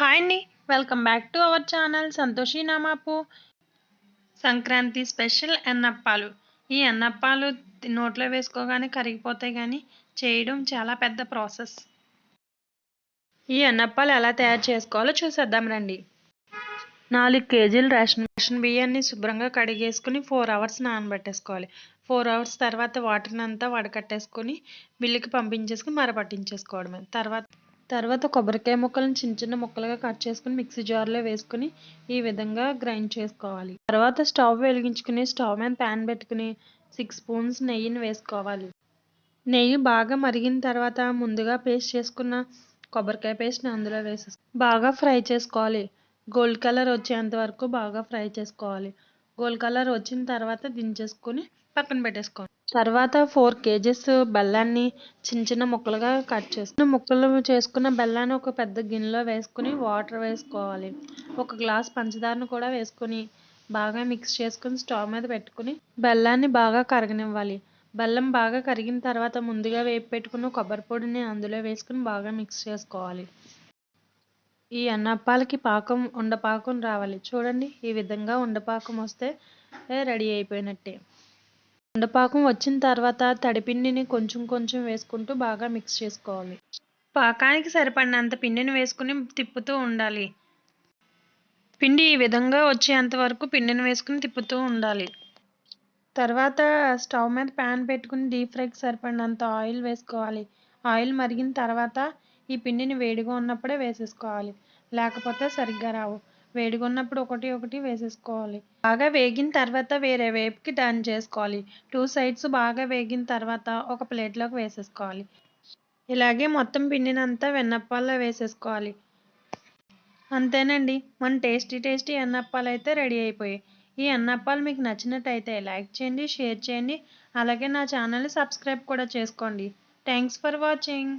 Hi అండి welcome back to our channel Santoshi నామాపు Sankranti special ఎన్నప్పాలు ఈ ఎన్నప్పాలు నోట్లో వేసుకోగానే కరిగిపోతాయి కానీ చేయడం చాలా పెద్ద ప్రాసెస్ ఈ ఎన్నప్పాలు ఎలా తయారు చేసుకోవాలో చూసేద్దాం రండి. నాలుగు కేజీలు రేషన్ రేషన్ బియ్యాన్ని శుభ్రంగా కడిగేసుకుని ఫోర్ అవర్స్ నానబెట్టేసుకోవాలి. ఫోర్ అవర్స్ తర్వాత వాటర్ని అంతా వడకట్టేసుకొని మిల్లుకి పంపించేసుకుని మరపట్టించేసుకోవడమే. తర్వాత తర్వాత కొబ్బరికాయ ముక్కలను చిన్న చిన్న ముక్కలుగా కట్ చేసుకుని మిక్సీ జార్లో వేసుకుని ఈ విధంగా గ్రైండ్ చేసుకోవాలి. తర్వాత స్టవ్ వెలిగించుకుని స్టవ్ మీద ప్యాన్ పెట్టుకుని సిక్స్ స్పూన్స్ నెయ్యిని వేసుకోవాలి. నెయ్యి బాగా మరిగిన తర్వాత ముందుగా పేస్ట్ చేసుకున్న కొబ్బరికాయ పేస్ట్ని అందులో వేసేసి బాగా ఫ్రై చేసుకోవాలి. గోల్డ్ కలర్ వచ్చేంత వరకు బాగా ఫ్రై చేసుకోవాలి. గోల్డ్ కలర్ వచ్చిన తర్వాత దించేసుకొని పక్కన పెట్టేసుకోండి తర్వాత ఫోర్ కేజెస్ బెల్లాన్ని చిన్న చిన్న ముక్కలుగా కట్ చేసుకుని ముక్కలు చేసుకున్న బెల్లాన్ని ఒక పెద్ద గిన్నెలో వేసుకుని వాటర్ వేసుకోవాలి. ఒక గ్లాస్ పంచదారను కూడా వేసుకొని బాగా మిక్స్ చేసుకుని స్టవ్ మీద పెట్టుకుని బెల్లాన్ని బాగా కరగనివ్వాలి. బెల్లం బాగా కరిగిన తర్వాత ముందుగా వేపి పెట్టుకున్న కొబ్బరి పొడిని అందులో వేసుకుని బాగా మిక్స్ చేసుకోవాలి. ఈ అన్నప్పాలకి పాకం ఉండపాకం రావాలి. చూడండి ఈ విధంగా ఉండపాకం వస్తే రెడీ అయిపోయినట్టే. మండపాకం వచ్చిన తర్వాత తడిపిండిని కొంచెం కొంచెం వేసుకుంటూ బాగా మిక్స్ చేసుకోవాలి. పాకానికి సరిపడినంత పిండిని వేసుకుని తిప్పుతూ ఉండాలి. పిండి ఈ విధంగా వచ్చేంత వరకు పిండిని వేసుకుని తిప్పుతూ ఉండాలి. తర్వాత స్టవ్ మీద ప్యాన్ పెట్టుకుని డీప్ ఫ్రైకి సరిపడినంత ఆయిల్ వేసుకోవాలి. ఆయిల్ మరిగిన తర్వాత ఈ పిండిని వేడిగా ఉన్నప్పుడే వేసేసుకోవాలి. లేకపోతే సరిగ్గా రావు. వేడిగా ఉన్నప్పుడు ఒకటి ఒకటి వేసేసుకోవాలి. బాగా వేగిన తర్వాత వేరే వేపుకి టర్న్ చేసుకోవాలి. టూ సైడ్స్ బాగా వేగిన తర్వాత ఒక ప్లేట్లోకి వేసేసుకోవాలి. ఇలాగే మొత్తం పిండినంతా వెన్నప్పాల్లో వేసేసుకోవాలి. అంతేనండి. మన టేస్టీ టేస్టీ అన్నప్పాలు అయితే రెడీ అయిపోయాయి. ఈ అన్నప్పాలు మీకు నచ్చినట్టయితే లైక్ చేయండి షేర్ చేయండి. అలాగే నా ఛానల్ని సబ్స్క్రైబ్ కూడా చేసుకోండి. Thanks for watching